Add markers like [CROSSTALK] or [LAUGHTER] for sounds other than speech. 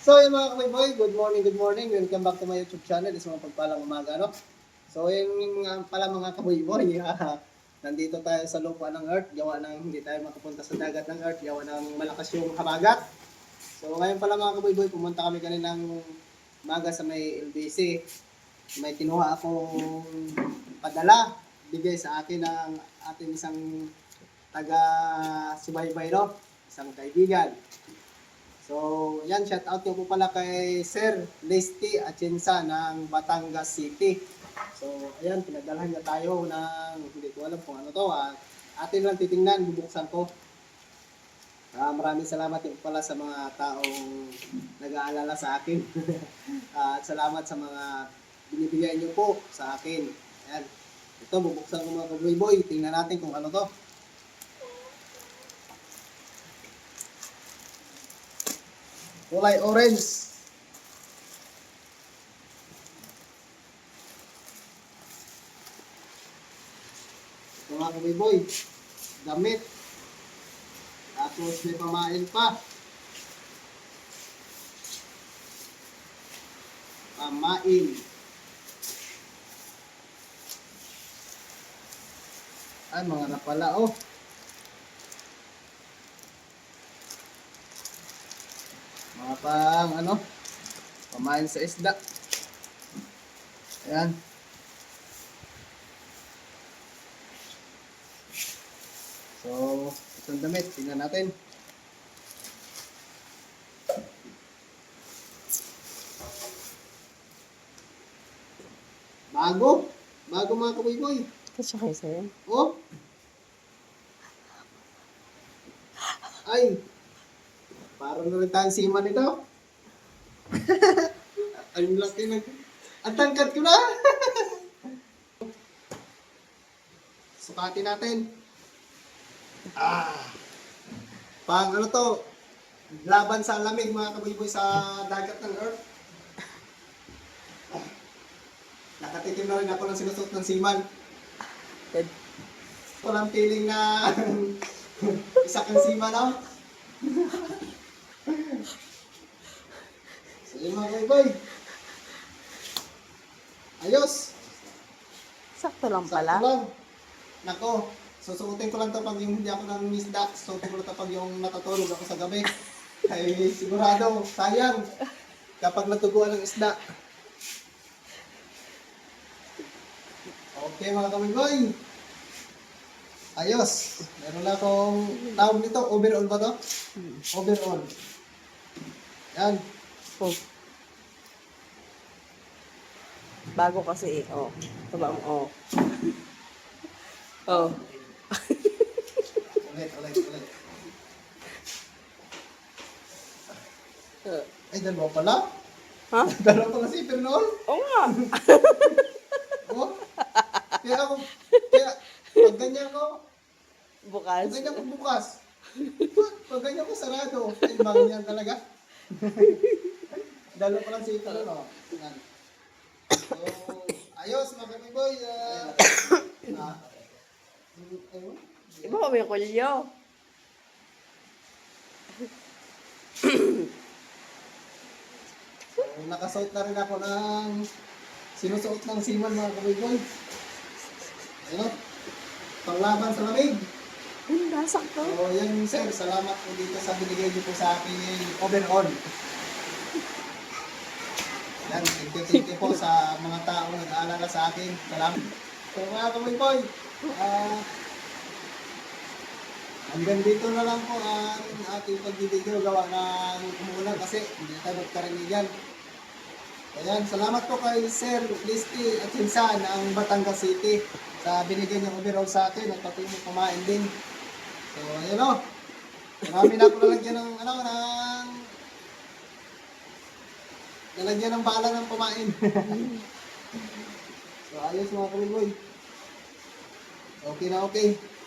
So, yung mga kaboy good morning, good morning. Welcome back to my YouTube channel. Is mga pagpalang umaga, no? So, yung mga pala mga kaboy-boy, [LAUGHS] ah, nandito tayo sa lupa ng Earth. Gawa ng hindi tayo makapunta sa dagat ng Earth. Gawa ng malakas yung habagat. So, ngayon pala mga kaboy pumunta kami kaninang umaga sa may LBC. May kinuha akong padala. Bigay sa akin ng ating isang taga-subaybay, no? Isang kaibigan. So, yan, shout out ko po pala kay Sir Lesty Atienza ng Batangas City. So, ayan, pinadalhan niya tayo ng, hindi ko alam kung ano to, ah. atin lang titingnan, bubuksan ko. Ah, maraming salamat din pala sa mga taong nag-aalala sa akin. [LAUGHS] Ah, At salamat sa mga binibigay niyo po sa akin. Ayan. Ito, bubuksan ko mga kaboy-boy. Tingnan natin kung ano to. Kulay orange. Ito mga kabiboy. Damit. Tapos may pamain pa. Pamain. Ay, mga napala oh. Mga pang ano, pamain sa isda. Ayan. So, itong damit, tingnan natin. Bago. Bago mga kaboy-boy. Kasi kayo sa'yo. Oh. Ay. Parang na rin tayong seaman ito. [LAUGHS] Ang laki ng... Ang tangkat ko na! [LAUGHS] Sukatin natin. Ah. Pang ano to? Laban sa lamig mga kaboy sa dagat ng Earth. Nakatikim na rin ako ng sinusot ng. Good. Walang feeling na [LAUGHS] isa kang sima na. So yun mga kaiboy. Ayos. Sakto lang Sakto pala. lang. Nako, susuotin ko lang to pag yung hindi ako nang misda. Susuotin ko lang to pag yung natutulog ako sa gabi. Ay sigurado, sayang. Kapag natuguan ng isda. Okay mga kamigoy. Ayos. Meron na akong tawag nito. Overall ba to? Overall. Yan. Oh. Bago kasi eh. Oh. Ito ba oh. Oh. Ulit, ulit, ulit. [LAUGHS] Ay, dalawa pala. Ha? [LAUGHS] Dalawa pala si Pernol. Oo nga. [LAUGHS] Oh. Kaya ako, kaya, pag ganyan ko, Bukas. pag ganyan ko bukas, pag ganyan ko sarado, ay bagay yan talaga. Dalawa pala si oh. Yan. So, ayos, mga kamiboy. Uh, ah. Iba ko may kulyo. So, nakasuot na rin ako ng sinusuot ng siman mga kabigoy. Ayun. Panglaban sa lamig. Hindi, sakto. So, yan sir, salamat po dito sa binigay niyo po sa akin overall. Yan, thank you, thank you po sa mga taong nag-aalala sa akin. Salamat. So, mga kabigoy, ah, hanggang dito na lang po ang ating pagbibigyo gawa ng umuulan kasi hindi tayo magkaranigan. Ayan, salamat po kay Sir Listy at Hinsa ng Batangas City sa binigay niyang overall sa akin at pati mo kumain din. So, ayun o. Marami na ako nalagyan ng, ano, ng, nalagyan ng bala ng kumain. [LAUGHS] so, ayos mga kaliboy. Okay na okay.